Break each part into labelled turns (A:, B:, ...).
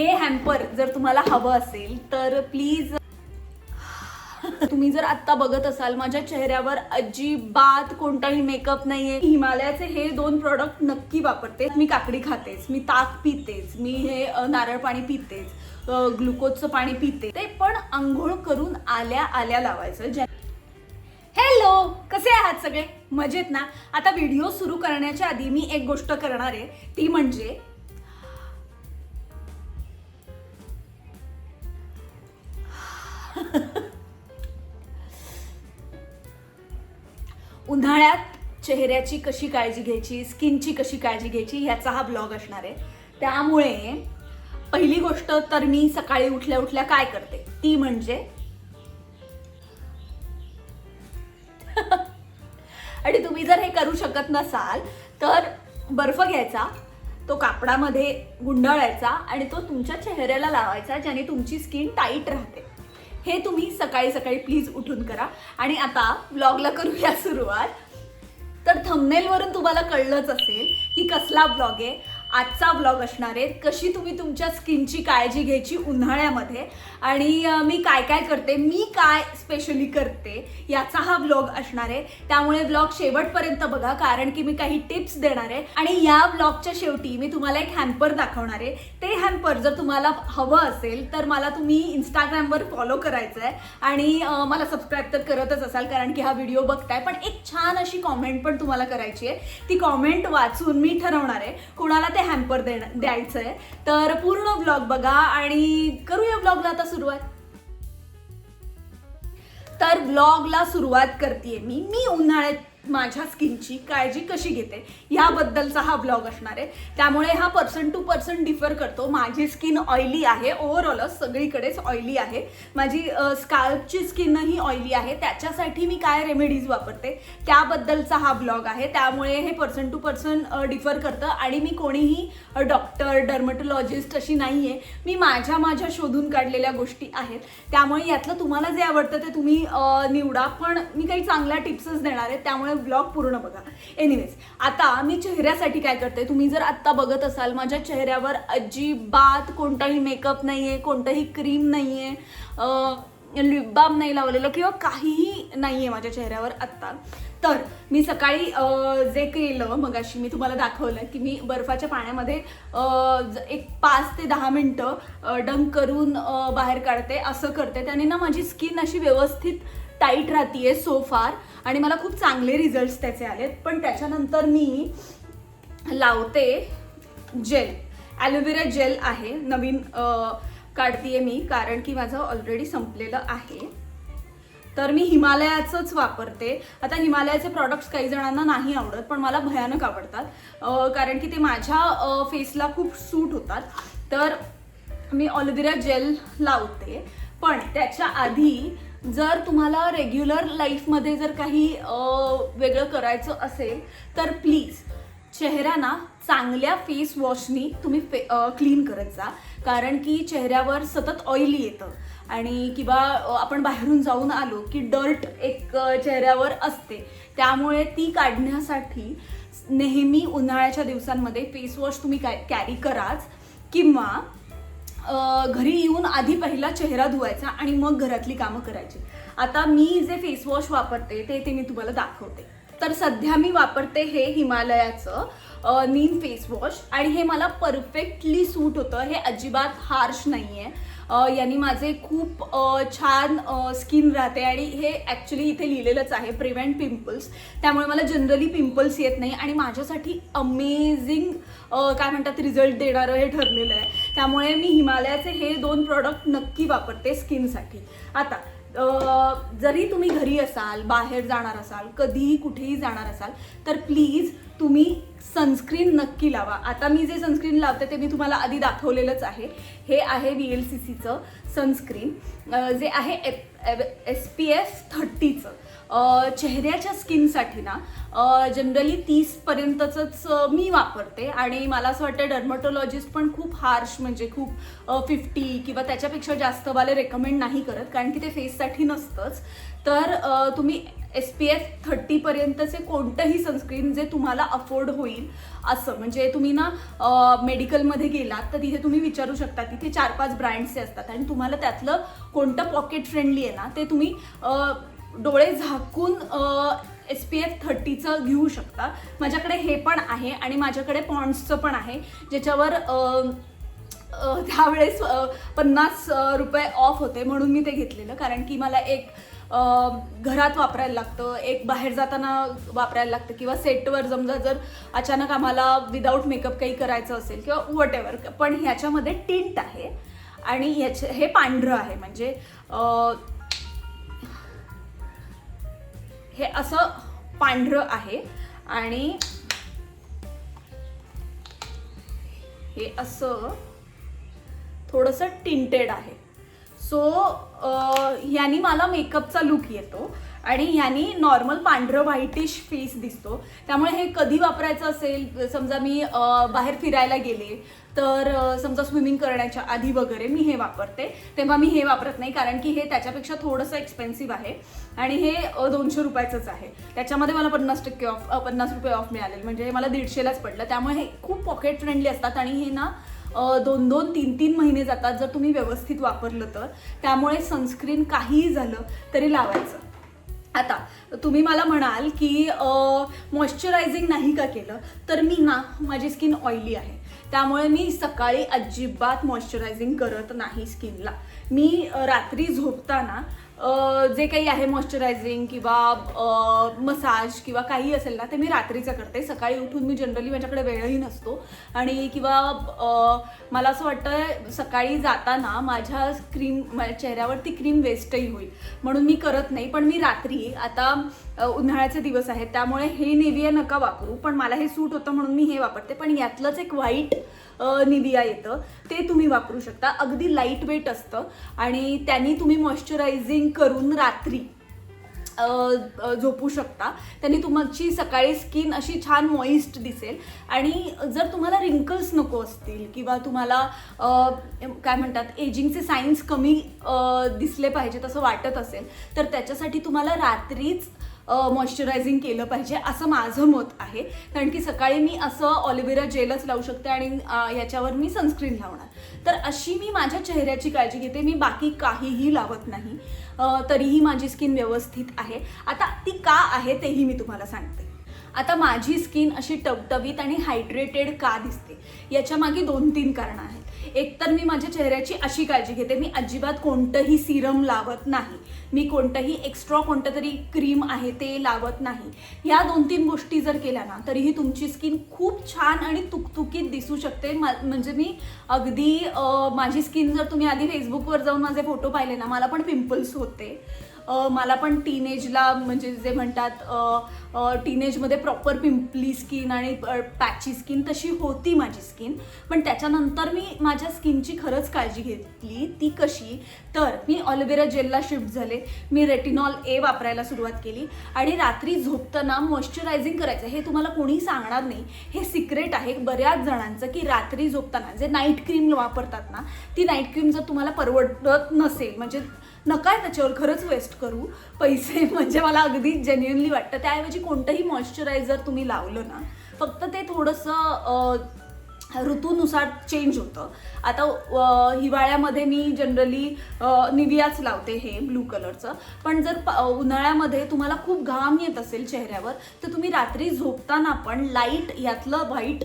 A: हे हॅम्पर जर तुम्हाला हवं असेल तर प्लीज तुम्ही जर आत्ता बघत असाल माझ्या चेहऱ्यावर अजिबात कोणताही मेकअप नाहीये. हिमालयाचे हे दोन प्रोडक्ट नक्की वापरते. मी काकडी खातेच मी ताक पितेच मी हे नारळ पाणी पितेच ग्लुकोजचं पाणी पिते ते पण आंघोळ करून आल्या आल्या लावायचं. ज्या हॅलो कसे आहात सगळे? मजेत ना? आता व्हिडिओ सुरू करण्याच्या आधी मी एक गोष्ट करणार आहे. ती म्हणजे उन्हाळ्यात चेहऱ्याची कशी काळजी घ्यायची स्किनची कशी काळजी घ्यायची ह्याचा हा ब्लॉग असणार आहे. त्यामुळे पहिली गोष्ट तर मी सकाळी उठल्या उठल्या काय करते? ती म्हणजे आणि तुम्ही जर हे करू शकत नसाल तर बर्फ घ्यायचा तो कापडामध्ये गुंडाळायचा आणि तो तुमच्या चेहऱ्याला लावायचा ज्याने तुमची स्किन टाईट राहते. हे तुम्ही सकाळी सकाळी प्लीज उठून करा. आणि आता ब्लॉगला करूया सुरुवात. तर थंबनेलवरून तुम्हाला कळलंच असेल की कसला ब्लॉग आहे. आजचा ब्लॉग असणार आहे. कशी तुम्ही तुमच्या स्किनची काळजी घ्यायची उन्हाळ्यामध्ये? आणि मी काय काय करते? मी काय स्पेशली करते? याचा हा ब्लॉग असणार आहे. त्यामुळे ब्लॉग शेवटपर्यंत बघा कारण की मी काही टिप्स देणार आहे. आणि या ब्लॉगच्या शेवटी मी तुम्हाला एक हॅम्पर दाखवणार आहे. ते हॅम्पर जर तुम्हाला हवं असेल तर मला तुम्ही इंस्टाग्रामवर फॉलो करायचं आहे आणि मला सबस्क्राईब तर करतच असाल कारण की हा व्हिडिओ बघताय. पण एक छान अशी कॉमेंट पण तुम्हाला करायची आहे. ती कॉमेंट वाचून मी ठरवणार आहे. कुणाला ते हॅम्पर देणं द्यायचं आहे तर पूर्ण ब्लॉग बघा आणि करूया ब्लॉगला आता सुरुवात. तर ब्लॉगला सुरुवात करते मी. मी उन्हाळ्यात माझ्या स्किनची काळजी कशी घेते ह्याबद्दलचा हा ब्लॉग असणार आहे. त्यामुळे हा पर्सन टू पर्सन डिफर करतो. माझी स्किन ऑइली आहे. ओव्हरऑलच सगळीकडेच ऑइली आहे. माझी स्काल्पची स्किनही ऑइली आहे. त्याच्यासाठी मी काय रेमेडीज वापरते त्याबद्दलचा हा ब्लॉग आहे. त्यामुळे हे पर्सन टू पर्सन डिफर करतं. आणि मी कोणीही डॉक्टर डर्मटोलॉजिस्ट अशी नाही आहे मी माझ्या माझ्या शोधून काढलेल्या गोष्टी आहेत. त्यामुळे यातलं तुम्हाला जे आवडतं ते तुम्ही निवडा. पण मी काही चांगल्या टिप्सच देणार आहे. त्यामुळे ब्लॉग पूर्ण बघा. एनिवेज आता मी चेहऱ्यासाठी काय करते तुम्ही जर आत्ता बघत असाल माझ्या चेहऱ्यावर अजिबात कोणताही मेकअप नाही आहे कोणतंही क्रीम नाही आहे लिप बाम नाही लावलेलं किंवा काहीही नाही आहे माझ्या चेहऱ्यावर आत्ता. तर मी सकाळी जे केलं मगाशी मी तुम्हाला दाखवलं की मी बर्फाच्या पाण्यामध्ये एक पाच ते दहा मिनटं डंक करून बाहेर काढते असं करते. त्याने ना माझी स्किन अशी व्यवस्थित टाईट राहतीये सो फार आणि मला खूप चांगले रिझल्ट्स त्याचे आलेत. पण त्याच्यानंतर मी लावते जेल ॲलोवेरा जेल आहे. नवीन काढतीये मी कारण की माझं ऑलरेडी संपलेलं आहे. तर मी हिमालयाचंच वापरते. आता हिमालयाचे प्रॉडक्ट्स काही जणांना नाही आवडत पण मला भयानक आवडतात. कारण की ते माझ्या फेसला खूप सूट होतात. तर मी ऑलोवेरा जेल लावते. पण त्याच्या आधी जर तुम्हाला रेग्युलर लाईफमध्ये जर काही वेगळं करायचं असेल तर प्लीज चेहरा ना चांगल्या फेस वॉशनी तुम्ही फे क्लीन करत जा. कारण की चेहऱ्यावर सतत ऑइली येतं. आणि किंवा आपण बाहेरून जाऊन आलो की डर्ट एक चेहऱ्यावर असते. त्यामुळे ती काढण्यासाठी नेहमी उन्हाळ्याच्या दिवसांमध्ये फेस वॉश तुम्ही काय कॅरी कराच. किंवा घरी येऊन आधी पहिला चेहरा धुवायचा आणि मग घरातली कामं करायची. आता मी जे फेस वॉश वापरते ते ते मी तुम्हाला दाखवते. तर सध्या मी वापरते हे हिमालयाचं नीम फेस वॉश आणि हे मला परफेक्टली सूट होतं. हे अजिबात हार्श नाही आहे यांनी माझे खूप छान स्किन राहते आणि हे ॲक्च्युली इथे लिहिलेलंच आहे प्रिव्हेंट पिंपल्स त्यामुळे मला जनरली पिंपल्स येत नाही आणि माझ्यासाठी अमेझिंग काय म्हणतात रिझल्ट देणारं हे ठरलेलं आहे. त्यामुळे मी हिमालयाचे हे दोन प्रॉडक्ट नक्की वापरते स्किनसाठी. आता जरी तुम्ही घरी असाल बाहेर जाणार असाल कधीही कुठेही जाणार असाल तर प्लीज तुम्ही सनस्क्रीन नक्की लावा. आता मी जे सनस्क्रीन लावते ते मी तुम्हाला आधी दाखवलेलंच आहे. हे आहे व्ही एल सी सीचं सनस्क्रीन जे आहे एस पी एफ थर्टीचं चेहऱ्याच्या स्किनसाठी ना जनरली तीसपर्यंतच मी वापरते. आणि मला असं वाटतं डर्मटोलॉजिस्ट पण खूप हार्श म्हणजे खूप फिफ्टी किंवा त्याच्यापेक्षा जास्तवाले रेकमेंड नाही करत कारण की ते फेससाठी नसतंच. तर तुम्ही एस पी एफ थर्टीपर्यंतचे कोणतंही सनस्क्रीन जे तुम्हाला अफोर्ड होईल असं. म्हणजे तुम्ही ना मेडिकलमध्ये गेलात तर तिथे तुम्ही विचारू शकता तिथे चार पाच ब्रँड्सचे असतात आणि तुम्हाला त्यातलं कोणतं पॉकेट फ्रेंडली आहे ना ते तुम्ही डोळे झाकून एस पी एफ थर्टीचं घेऊ शकता. माझ्याकडे हे पण आहे आणि माझ्याकडे पॉन्ड्सचं पण आहे ज्याच्यावर त्यावेळेस पन्नास रुपये ऑफ होते म्हणून मी ते घेतलेलं. कारण की मला एक घरात वापरायला लागतं एक बाहेर जाताना वापरायला लागतं किंवा सेटवर समजा जर अचानक आम्हाला विदाऊट मेकअप काही करायचं असेल किंवा वॉट एव्हर पण ह्याच्यामध्ये टिंट आहे आणि ह्याचे हे पांढरं आहे. म्हणजे हे असं पांढरं आहे आणि हे असं थोडंसं टिंटेड आहे. सो ह्यानी मला मेकअपचा लुक येतो आणि ह्यानी नॉर्मल पांढरं व्हाईटिश फेस दिसतो. त्यामुळे हे कधी वापरायचं असेल समजा मी बाहेर फिरायला गेले तर समजा स्विमिंग करण्याच्या आधी वगैरे मी हे वापरते. तेव्हा मी हे वापरत नाही कारण की हे त्याच्यापेक्षा थोडंसं एक्सपेन्सिव्ह आहे. आणि हे दोनशे रुपयाचंच आहे. त्याच्यामध्ये मला पन्नास टक्के ऑफ पन्नास रुपये ऑफ मिळाले. म्हणजे हे मला दीडशेलाच पडलं. त्यामुळे हे खूप पॉकेट फ्रेंडली असतात आणि हे ना दोन दोन तीन तीन महिने जातात जर तुम्ही व्यवस्थित वापरलं तर. त्यामुळे सनस्क्रीन काहीही झालं तरी लावायचं. आता तुम्ही मला म्हणाल की मॉइश्चरायझिंग नाही का केलं? तर मी ना माझी स्किन ऑइली आहे. त्यामुळे मी सकाळी अजिबात मॉइश्चरायझिंग करत नाही स्किनला मी रात्री झोपताना जे काही आहे मॉइश्चरायझिंग किंवा मसाज किंवा काही असेल ना ते मी रात्रीचं करते. सकाळी उठून मी जनरली माझ्याकडे वेळही नसतो. आणि किंवा मला असं वाटतं सकाळी जाताना माझ्या क्रीम माझ्या चेहऱ्यावरती क्रीम वेस्टही होईल. म्हणून मी करत नाही पण मी रात्री आता उन्हाळ्याचे दिवस आहेत त्यामुळे हे निविया नका वापरू पण मला हे सूट होतं म्हणून मी हे वापरते. पण यातलंच एक व्हाईट निविया येतं ते तुम्ही वापरू शकता. अगदी लाइट वेट असतं. आणि त्यांनी तुम्ही मॉइश्चरायझिंग करून रात्री झोपू शकता. त्यांनी तुमची सकाळी स्किन अशी छान मॉइस्ट दिसेल. आणि जर तुम्हाला रिंकल्स नको असतील किंवा तुम्हाला काय म्हणतात एजिंगचे सायन्स कमी दिसले पाहिजेत असं वाटत असेल तर त्याच्यासाठी तुम्हाला रात्रीच मॉइश्चरायझिंग केलं पाहिजे असं माझं मत आहे. कारण की सकाळी मी असं ऑलिव्हेरा जेलच लावू शकते आणि याच्यावर मी सनस्क्रीन लावणार. तर अशी मी माझ्या चेहऱ्याची काळजी घेते. मी बाकी काहीही लावत नाही. तरीही माझी स्किन व्यवस्थित आहे. आता ती का आहे तेही मी तुम्हाला सांगते. आता माझी स्किन अशी टवटवीत आणि हायड्रेटेड का दिसते? याच्या मागे दोन तीन कारणं आहेत. एक तर मी माझ्या चेहऱ्याची अशी काळजी घेते मी अजिबात कोणतंही सिरम लावत नाही. मी कोणतंही एक्स्ट्रा कोणतं तरी क्रीम आहे ते लावत नाही. ह्या दोन तीन गोष्टी जर केल्या ना तरीही तुमची स्किन खूप छान आणि तुकतुकीत दिसू शकते. मा- म्हणजे मी अगदी माझी स्किन जर तुम्ही आधी फेसबुकवर जाऊन माझे फोटो पाहिले ना मला पण पिंपल्स होते. मला पण टीनेजला म्हणजे जे म्हणतात टीनेजमध्ये प्रॉपर पिंपली स्किन आणि पॅची स्किन तशी होती माझी स्किन पण त्याच्यानंतर मी माझ्या स्किनची खरंच काळजी घेतली ती कशी? तर मी ऑलिव्हेरा जेलला शिफ्ट झाले. मी रेटिनॉल ए वापरायला सुरुवात केली. आणि रात्री झोपताना मॉइश्चरायझिंग करायचं. हे तुम्हाला कोणी सांगणार नाही. हे सिक्रेट आहे बऱ्याच जणांचं की रात्री झोपताना जे नाईट क्रीम वापरतात ना ती नाईट क्रीम जर तुम्हाला परवडत नसेल म्हणजे नका त्याच्यावर खरंच वेस्ट करू. पैसे म्हणजे मला अगदी जेन्युनली वाटतं. त्याऐवजी कोणतंही मॉइश्चरायझर तुम्ही लावलं ना फक्त ते थोडंसं ऋतूनुसार चेंज होतं. आता हिवाळ्यामध्ये मी जनरली निवियाच लावते हे ब्लू कलरचं पण जर प- उन्हाळ्यामध्ये तुम्हाला खूप घाम येत असेल चेहऱ्यावर तर तुम्ही रात्री झोपताना पण लाइट यातलं व्हाईट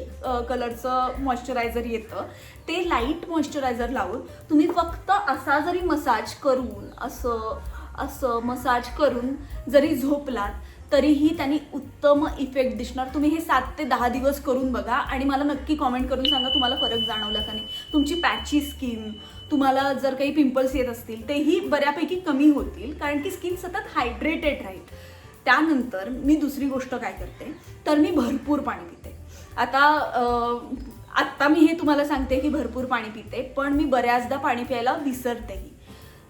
A: कलरचं मॉइश्चरायझर येतं. ते लाइट मॉइश्चरायझर लावून तुम्ही फक्त असा जरी मसाज करून असं असं मसाज करून जरी झोपलात तरीही त्यांनी उत्तम इफेक्ट दिसणार. तुम्ही हे सात ते दहा दिवस करून बघा आणि मला नक्की कॉमेंट करून सांगा तुम्हाला फरक जाणवला का नाही. तुमची पॅची स्किन तुम्हाला जर काही पिंपल्स येत असतील तेही बऱ्यापैकी कमी होतील कारण की स्किन सतत हायड्रेटेड राहील. त्यानंतर मी दुसरी गोष्ट काय करते तर मी भरपूर पाणी पिते. आता आत्ता मी हे तुम्हाला सांगते की भरपूर पाणी पिते पण मी बऱ्याचदा पाणी प्यायला विसरतेही.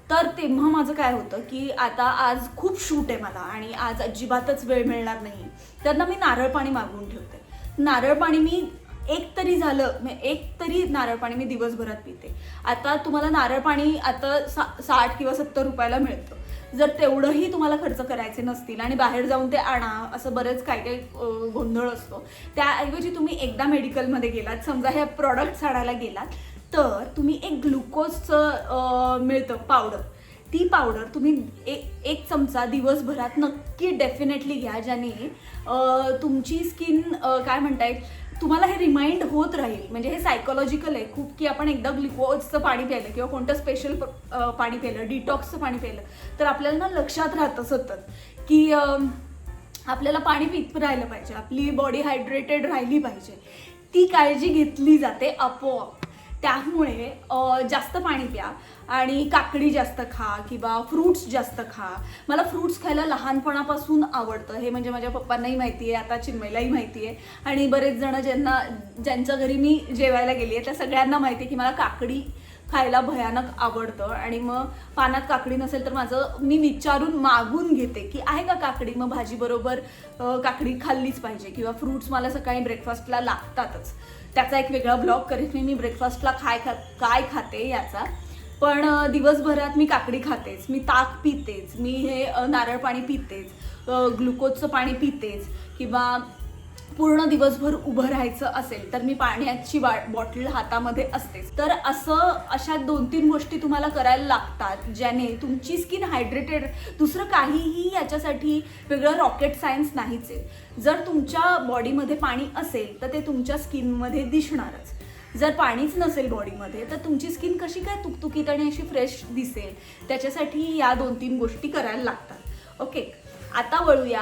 A: तर तेव्हा माझं काय होतं की आता आज खूप शूट आहे मला आणि आज अजिबातच वेळ मिळणार नाही. तर ना मी नारळ पाणी मागवून ठेवते. नारळ पाणी मी एक तरी झालं एक तरी नारळ पाणी मी दिवसभरात पिते. आता तुम्हाला नारळ पाणी आता सा साठ किंवा सत्तर रुपयाला मिळतं. जर तेवढंही तुम्हाला खर्च करायचे नसतील आणि बाहेर जाऊन ते आणा असं बरेच काय काय गोंधळ असतो. त्याऐवजी तुम्ही एकदा मेडिकलमध्ये गेलात समजा हे प्रॉडक्ट्स आणायला गेलात तर तुम्ही एक ग्लुकोजचं मिळतं पावडर ती पावडर तुम्ही एक एक चमचा दिवसभरात नक्की डेफिनेटली घ्या ज्याने तुमची स्किन काय म्हणता येईल तुम्हाला हे रिमाइंड होत राहील. म्हणजे हे सायकोलॉजिकल आहे खूप की आपण एकदा ग्लुकोजचं पाणी प्यायलं किंवा कोणतं स्पेशल पाणी प्यायलं डिटॉक्सचं पाणी प्यायलं तर आपल्याला ना लक्षात राहतं सतत की आपल्याला पाणी पित राहिलं पाहिजे आपली बॉडी हायड्रेटेड राहिली पाहिजे. ती काळजी घेतली जाते आपोआप. त्यामुळे जास्त पाणी प्या आणि काकडी जास्त खा किंवा फ्रूट्स जास्त खा. मला फ्रूट्स खायला लहानपणापासून आवडतं. हे म्हणजे माझ्या पप्पांनाही माहिती आहे आता चिन्मयलाही माहिती आहे. आणि बरेच जण ज्यांना ज्यांच्या घरी मी जेवायला गेली आहे त्या सगळ्यांना माहिती आहे की मला काकडी खायला भयानक आवडतं. आणि मग पानात काकडी नसेल तर माझं मी विचारून मागून घेते की आहे का काकडी? मग भाजीबरोबर काकडी खाल्लीच पाहिजे किंवा फ्रूट्स मला सकाळी ब्रेकफास्टला लागतातच. त्याचा एक वेगळा ब्लॉग करीत मी मी ब्रेकफास्टला खाय खा काय खाते याचा. पण दिवसभरात मी काकडी खातेच. मी ताक पितेच. मी हे नारळ पाणी पितेच. ग्लुकोजचं पाणी पितेच. किंवा पूर्ण दिवसभर उभं राहायचं असेल तर मी पाण्याची बा बॉटल हातामध्ये असतेच. तर असं अशा दोन तीन गोष्टी तुम्हाला करायला लागतात ज्याने तुमची स्किन हायड्रेटेड दुसरं काहीही याच्यासाठी वेगळं रॉकेट सायन्स नाहीच आहे. जर तुमच्या बॉडीमध्ये पाणी असेल तर ते तुमच्या स्किनमध्ये दिसणारच. जर पाणीच नसेल बॉडीमध्ये तर तुमची स्किन कशी काय तुकतुकीत आणि अशी फ्रेश दिसेल त्याच्यासाठी या दोन तीन गोष्टी करायला लागतात. ओके आता वळूया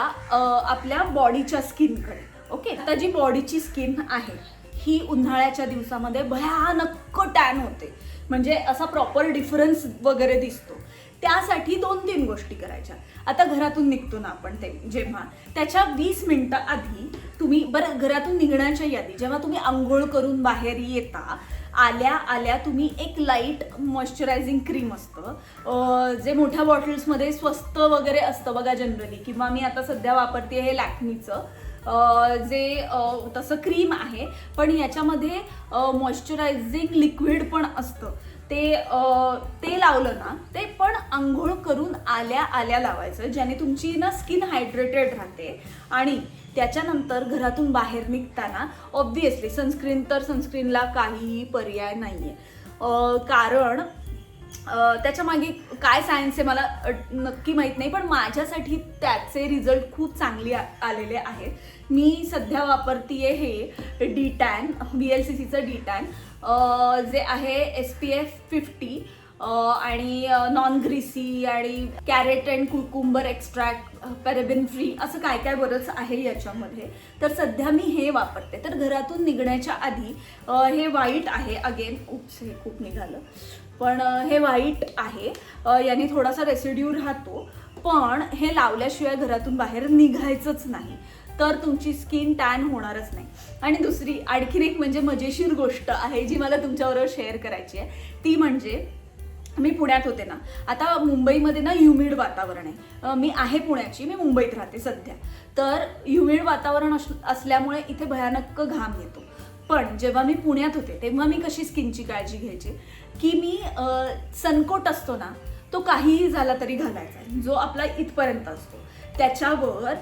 A: आपल्या बॉडीच्या स्किनकडे. ओके आता जी बॉडीची स्किन आहे ही उन्हाळ्याच्या दिवसामध्ये भयानक टॅन होते. म्हणजे असा प्रॉपर डिफरन्स वगैरे दिसतो. त्यासाठी दोन तीन गोष्टी करायच्या. आता घरातून निघतो ना आपण ते जेव्हा त्याच्या वीस मिनटं आधी तुम्ही बरं घरातून निघण्याच्या यादी जेव्हा तुम्ही आंघोळ करून बाहेर येता आल्या आल्या तुम्ही एक लाइट मॉइश्चरायझिंग क्रीम असतं. जे मोठ्या बॉटल्समध्ये स्वस्त वगैरे असतं बघा जनरली किंवा मी आता सध्या वापरते हे लॅक्मीचं जे तसं क्रीम आहे पण याच्यामध्ये मॉइश्चरायझिंग लिक्विड पण असतं. ते ते लावलं ना ते पण आंघोळ करून आल्या आल्या लावायचं ज्याने तुमची ना स्किन हायड्रेटेड राहते. आणि त्याच्यानंतर घरातून बाहेर निघताना ऑब्व्हियसली सनस्क्रीन तर सनस्क्रीनला काहीही पर्याय नाही आहे कारण त्याच्यामागे काय सायन्स आहे मला नक्की माहीत नाही पण माझ्यासाठी त्याचे रिझल्ट खूप चांगले आलेले आहेत. मी सध्या वापरतीये हे D tan B L C सीचं डी टॅन जे आहे एस पी एफ फिफ्टी आणि नॉन ग्रीसी आणि carrot and cucumber extract paraben free असं काय काय बरंच आहे याच्यामध्ये. तर सध्या मी हे वापरते. तर घरातून निघण्याच्या आधी हे वाईट आहे. अगेन उप्स हे खूप निघालं. पण हे वाईट आहे. यांनी याने थोडासा रेसिड्यू राहतो. पण हे लावल्याशिवाय घरातून बाहेर निघायचंच नाही. तर तुमची स्किन टॅन होणारच नाही. आणि दुसरी आणखीन एक म्हणजे मजेशीर गोष्ट आहे जी मला तुमच्याबरोबर शेअर करायची आहे. ती म्हणजे मी पुण्यात होते ना. आता मुंबईमध्ये ना ह्युमिड वातावरण आहे. मी आहे पुण्याची मी मुंबईत राहते सध्या. तर ह्युमिड वातावरण अस असल्यामुळे इथे भयानक घाम येतो. पण जेव्हा मी पुण्यात होते तेव्हा मी कशी स्किनची काळजी घ्यायची? की मी सनकोट असतो ना तो काहीही झाला तरी घालायचा. जो आपला इथपर्यंत असतो. त्याच्यावर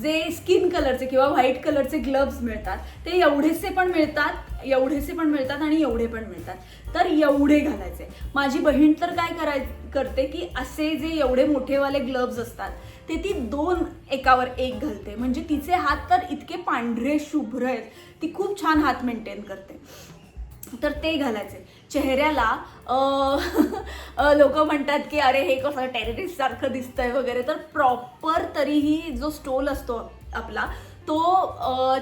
A: जे स्किन कलरचे किंवा व्हाईट कलरचे ग्लव्स मिळतात ते एवढेसे पण मिळतात एवढेसे पण मिळतात आणि एवढे पण मिळतात. तर एवढे घालायचे. माझी बहीण तर काय कराय करते की असे जे एवढे मोठेवाले ग्लव्स असतात ते ती दोन एकावर एक घालते. म्हणजे तिचे हात तर इतके पांढरे शुभ्र आहेत. ती खूप छान हात मेंटेन करते. तर ते घालायचे. चेहऱ्याला लोक म्हणतात की अरे हे कसं टेररिस्ट सारखं दिसतंय वगैरे. तर प्रॉपर तरीही जो स्टोल असतो आपला तो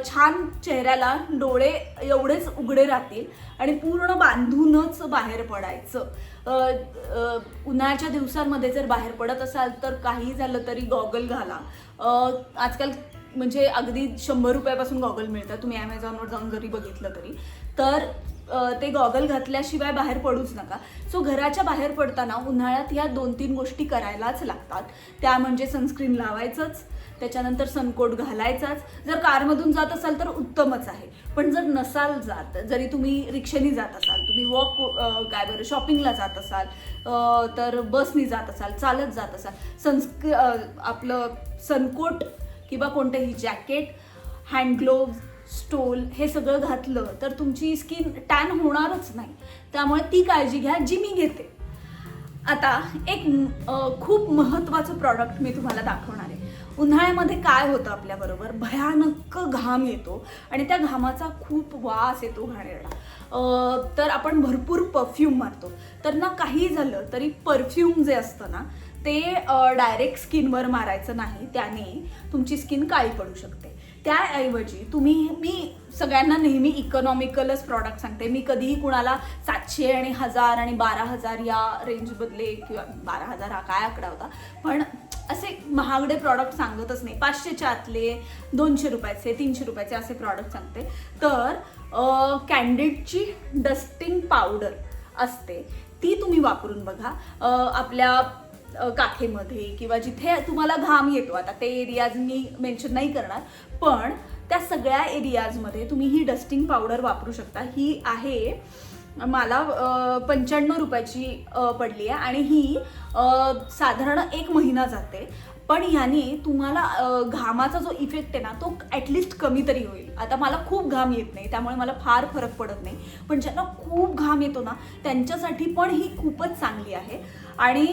A: छान चेहऱ्याला डोळे एवढेच उघडे राहतील आणि पूर्ण बांधूनच बाहेर पडायचं. उन्हाळ्याच्या दिवसांमध्ये जर बाहेर पडत असाल तर काही झालं तरी गॉगल घाला. आजकाल म्हणजे अगदी शंभर रुपयापासून गॉगल मिळतात. तुम्ही ॲमेझॉनवर जाऊन जरी बघितलं तरी. तर ते गॉगल घातल्याशिवाय बाहेर पडूच नका. सो घराच्या बाहेर पडताना उन्हाळ्यात ह्या दोन तीन गोष्टी करायलाच लागतात. त्या म्हणजे सनस्क्रीन लावायचंच. त्याच्यानंतर सनकोट घालायचाच. जर कारमधून जात असाल तर उत्तमच आहे. पण जर नसाल जात जरी तुम्ही रिक्षेने जात असाल तुम्ही वॉक काय बरं शॉपिंगला जात असाल तर बसनी जात असाल चालत जात असाल संस्क आपलं सनकोट किंवा कोणतंही जॅकेट हँड ग्लोव्ज स्टोल हे सगळं घातलं तर तुमची स्किन टॅन होणारच नाही. त्यामुळे ती काळजी घ्या जी मी घेते. आता एक खूप महत्त्वाचं प्रॉडक्ट मी तुम्हाला दाखवणार आहे. उन्हाळ्यामध्ये काय होतं आपल्याबरोबर भयानक घाम येतो आणि त्या घामाचा खूप वास येतो घाणेरडा तर आपण भरपूर परफ्यूम मारतो. तर ना काही झालं तरी परफ्यूम जे असतं ना ते डायरेक्ट स्किनवर मारायचं नाही. त्याने तुमची स्किन काळी पडू शकते. त्याऐवजी तुम्ही मी सगळ्यांना नेहमी इकॉनॉमिकलच प्रॉडक्ट सांगते. मी कधीही कुणाला सातशे आणि हजार आणि बारा हजार या रेंजमधले किंवा बारा हजार हा काय आकडा होता पण असे महागडे प्रॉडक्ट सांगतच नाही. पाचशेच्या आतले दोनशे रुपयाचे तीनशे रुपयाचे असे प्रॉडक्ट सांगते. तर कॅन्डिडची डस्टिंग पावडर असते. ती तुम्ही वापरून बघा. आपल्या काखेमध्ये किंवा जिथे तुम्हाला घाम येतो. आता ते एरियाज मी मेन्शन नाही करणार. पण त्या सगळ्या एरियाजमध्ये तुम्ही ही डस्टिंग पावडर वापरू शकता. ही आहे मला पंच्याण्णव रुपयाची पडली आहे आणि ही साधारण एक महिना जाते. पण ह्याने तुम्हाला घामाचा जो इफेक्ट आहे ना तो ॲटलिस्ट कमी तरी होईल. आता मला खूप घाम येत नाही त्यामुळे मला फार फरक पडत नाही. पण ज्यांना खूप घाम येतो ना त्यांच्यासाठी पण ही खूपच चांगली आहे. आणि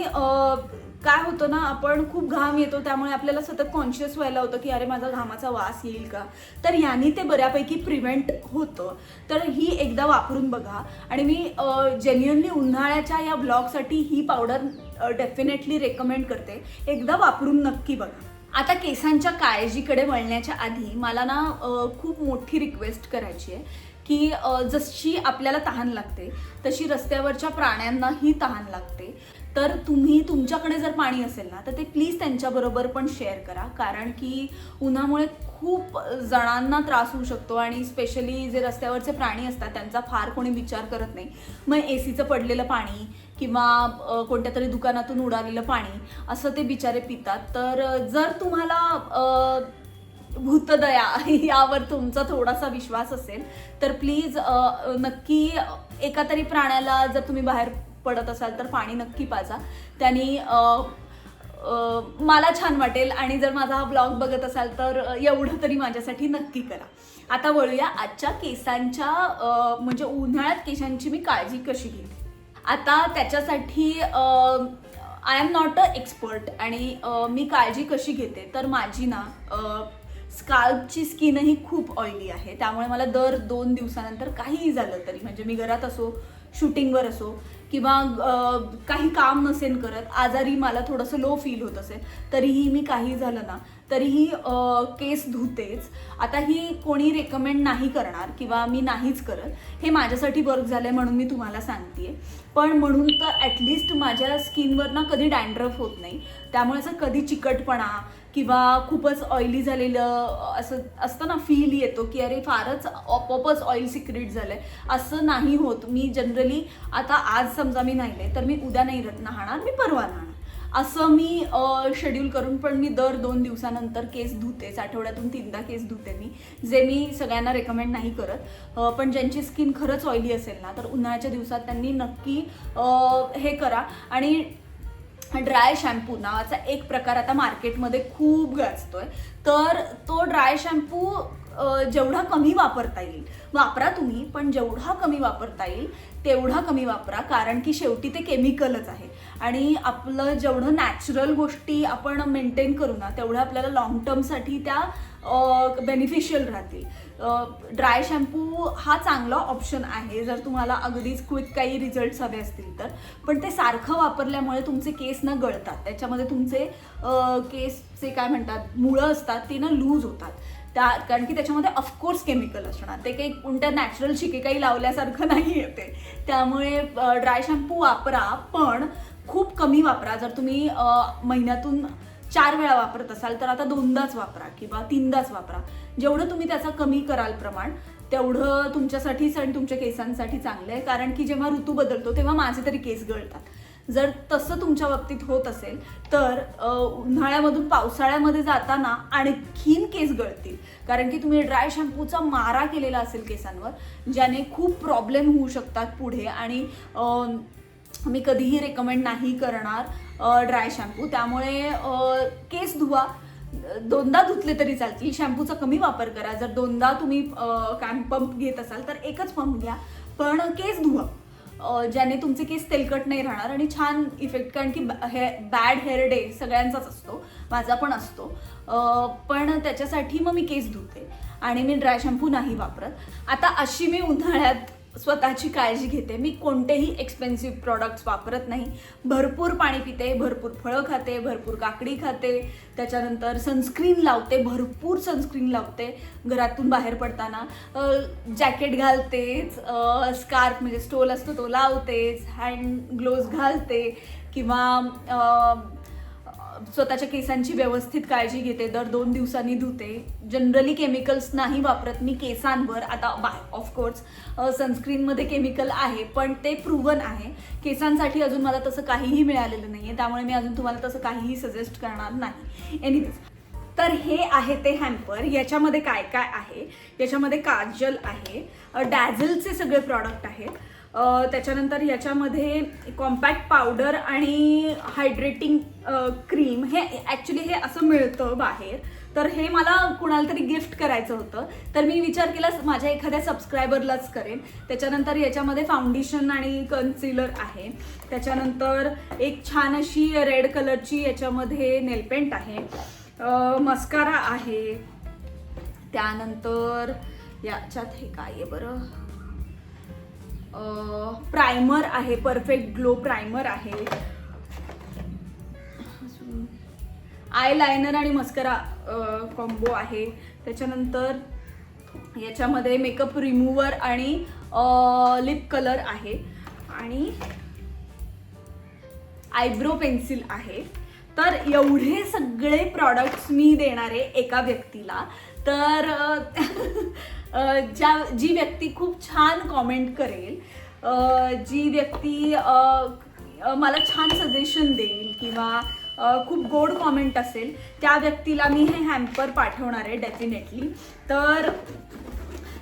A: काय होतं ना आपण खूप घाम येतो त्यामुळे आपल्याला सतत कॉन्शियस व्हायला होतं की अरे माझा घामाचा वास येईल का? तर याने ते बऱ्यापैकी प्रिव्हेंट होतं. तर ही एकदा वापरून बघा. आणि मी जेन्युअनली उन्हाळ्याच्या या ब्लॉगसाठी ही पावडर डेफिनेटली रेकमेंड करते. एकदा वापरून नक्की बघा. आता केसांच्या काळजीकडे वळण्याच्या आधी मला ना खूप मोठी रिक्वेस्ट करायची आहे की जशी आपल्याला तहान लागते तशी रस्त्यावरच्या प्राण्यांनाही तहान लागते. तर तुम्ही तुमच्याकडे जर पाणी असेल ना तर ते प्लीज त्यांच्याबरोबर पण शेअर करा. कारण की उन्हामुळे खूप जणांना त्रास होऊ शकतो आणि स्पेशली जे रस्त्यावरचे प्राणी असतात त्यांचा फार कोणी विचार करत नाही. मग ए सीचं पडलेलं पाणी किंवा कोणत्या तरी दुकानातून उडालेलं पाणी असं ते बिचारे पितात. तर जर तुम्हाला भूतदया यावर तुमचा थोडासा विश्वास असेल तर प्लीज नक्की एका तरी प्राण्याला जर तुम्ही बाहेर पडत असाल तर पाणी नक्की पाजा. त्यांनी मला छान वाटेल आणि जर माझा हा ब्लॉग बघत असाल तर एवढं तरी माझ्यासाठी नक्की करा. आता वळूया आजच्या केसांच्या म्हणजे उन्हाळ्यात केसांची मी काळजी कशी घेते? आता त्याच्यासाठी I am not a expert आणि मी काळजी कशी घेते? तर माझी ना स्काल्पची स्किनही खूप ऑइली आहे. त्यामुळे मला दर दोन दिवसानंतर काहीही झालं तरी म्हणजे मी घरात असो शूटिंगवर असो किंवा काही काम नसेल करत आजारी मला थोडंसं लो फील होत असेल तरीही मी काही झालं ना तरीही केस धुतेच. आता ही कोणी रेकमेंड नाही करणार किंवा मी नाहीच करत हे माझ्यासाठी वर्क झालं आहे म्हणून मी तुम्हाला सांगते पण म्हणून तर ॲटलिस्ट माझ्या स्किनवर ना कधी डॅन्ड्रफ होत नाही. त्यामुळे असं कधी चिकटपणा किंवा खूपच ऑइली झालेलं असं असतं ना फील येतो की अरे फारच आपोआपच ऑइल सिक्रेट झालं आहे असं नाही होत. मी जनरली आता आज समजा मी नाहीले तर मी उद्या नाही नाहणार मी परवा नाहणार असं मी शेड्यूल करून पण मी दर दोन दिवसानंतर केस धुतेच आठवड्यातून तीनदा केस धुते मी जे मी सगळ्यांना रेकमेंड नाही करत. पण ज्यांची स्किन खरंच ऑइली असेल ना तर उन्हाळ्याच्या दिवसात त्यांनी नक्की हे करा. आणि ड्राय शॅम्पू नावाचा एक प्रकार आता मार्केटमध्ये खूप गाजतोय. तर तो ड्राय शॅम्पू जेवढा कमी वापरता येईल वापरा तुम्ही पण जेवढा कमी वापरता येईल तेवढा कमी वापरा कारण की शेवटी ते केमिकलच आहे. आणि आपलं जेवढं नॅचरल गोष्टी आपण मेंटेन करू ना तेवढं आपल्याला लॉंग टर्मसाठी त्या बेनिफिशियल राहतील. ड्राय शॅम्पू हा चांगला ऑप्शन आहे. जर तुम्हाला अगदीच क्विक काही रिझल्ट्स हवे असतील तर. पण ते सारखं वापरल्यामुळे तुमचे केस ना गळतात. त्याच्यामध्ये तुमचे केसचे काय म्हणतात मुळं असतात ते ना लूज होतात. त्या कारण की त्याच्यामध्ये ऑफकोर्स केमिकल असणार. ते काही कोणत्या नॅचरल शिके काही लावल्यासारखं नाही येते त्यामुळे ड्राय शॅम्पू वापरा पण खूप कमी वापरा. जर तुम्ही महिन्यातून चार वेळा वापरत असाल तर आता दोनदाच वापरा किंवा तीनदाच वापरा. जेवढं तुम्ही त्याचा कमी कराल प्रमाण तेवढं तुमच्यासाठीच आणि तुमच्या केसांसाठी चांगलं आहे. कारण की जेव्हा ऋतू बदलतो तेव्हा माझे तरी केस गळतात. जर तसं तुमच्या बाबतीत होत असेल तर उन्हाळ्यामधून पावसाळ्यामध्ये जाताना आणखीन केस गळतील. कारण की तुम्ही ड्राय शॅम्पूचा मारा केलेला असेल केसांवर ज्याने खूप प्रॉब्लेम होऊ शकतात पुढे आणि मी कधीही रेकमेंड नाही करणार ड्राय शॅम्पू त्यामुळे केस धुवा. दोनदा धुतले तरी चालतील. शॅम्पूचा कमी वापर करा. जर दोनदा तुम्ही कॅम्प पंप घेत असाल तर एकच पंप घ्या. पण केस धुवा. ज्याने तुमचे केस तेलकट नाही राहणार आणि छान इफेक्ट कारण की हे बॅड हेअर डे सगळ्यांचाच असतो. माझा पण असतो. पण त्याच्यासाठी मग मी केस धुते. आणि मी ड्राय शॅम्पू नाही वापरत. आता अशी मी उन्हाळ्यात स्वतःची काळजी घेते. मी कोणतेही एक्सपेन्सिव्ह प्रॉडक्ट्स वापरत नाही. भरपूर पाणी पिते भरपूर फळं खाते भरपूर काकडी खाते. त्याच्यानंतर सनस्क्रीन लावते भरपूर सनस्क्रीन लावते घरातून बाहेर पडताना. जॅकेट घालतेच स्कार्फ म्हणजे स्टोल असतो तो लावतेच हँड ग्लोव्ज घालते किंवा स्वतःच्या केसांची व्यवस्थित काळजी घेते दर दोन दिवसांनी धुते. जनरली केमिकल्स नाही वापरत मी केसांवर. आता बाय ऑफकोर्स सनस्क्रीनमध्ये केमिकल आहे पण ते प्रूव्हन आहे. केसांसाठी अजून मला तसं काहीही मिळालेलं नाही आहे त्यामुळे मी अजून तुम्हाला तसं काहीही सजेस्ट करणार नाही. एनिवेज तर हे आहे ते हॅम्पर याच्यामध्ये काय काय आहे? याच्यामध्ये काजल आहे. डॅझलचे सगळे प्रॉडक्ट आहेत. त्याच्यानंतर याच्यामध्ये कॉम्पॅक्ट पावडर आणि हायड्रेटिंग क्रीम हे ॲक्च्युली हे असं मिळतं बाहेर. तर हे मला कुणाला तरी गिफ्ट करायचं होतं. तर मी विचार केला माझ्या एखाद्या सबस्क्रायबरलाच करेन. त्याच्यानंतर याच्यामध्ये फाउंडेशन आणि कन्सिलर आहे. त्याच्यानंतर एक छान अशी रेड कलरची याच्यामध्ये नेलपेंट आहे. मस्कारा आहे. त्यानंतर याच्यात हे काय आहे बरं? प्रायमर आहे परफेक्ट ग्लो प्रायमर आहे. आय लायनर आणि मस्करा कॉम्बो आहे. त्याच्यानंतर याच्यामध्ये मेकअप रिमूवर आणि लिप कलर आहे. आणि आयब्रो पेन्सिल आहे. तर एवढे सगळे प्रॉडक्ट्स मी देणार आहे एका व्यक्तीला. तर ज्या जी व्यक्ती खूप छान कॉमेंट करेल जी व्यक्ती मला छान सजेशन देईल किंवा खूप गोड कॉमेंट असेल त्या व्यक्तीला मी हे हॅम्पर पाठवणार आहे डेफिनेटली तर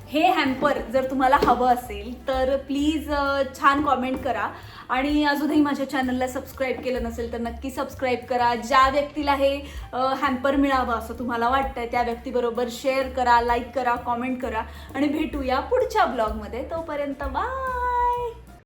A: हे हॅम्पर जर तुम्हाला हवं असेल तर प्लीज छान कॉमेंट करा. आणि अजूनही माझ्या चॅनलला सबस्क्राईब केलं नसेल तर नक्की सबस्क्राईब करा. ज्या व्यक्तीला हे हॅम्पर मिळावं असं तुम्हाला वाटतंय त्या व्यक्तीबरोबर शेअर करा लाईक करा कॉमेंट करा. आणि भेटूया पुढच्या ब्लॉगमध्ये तोपर्यंत बाय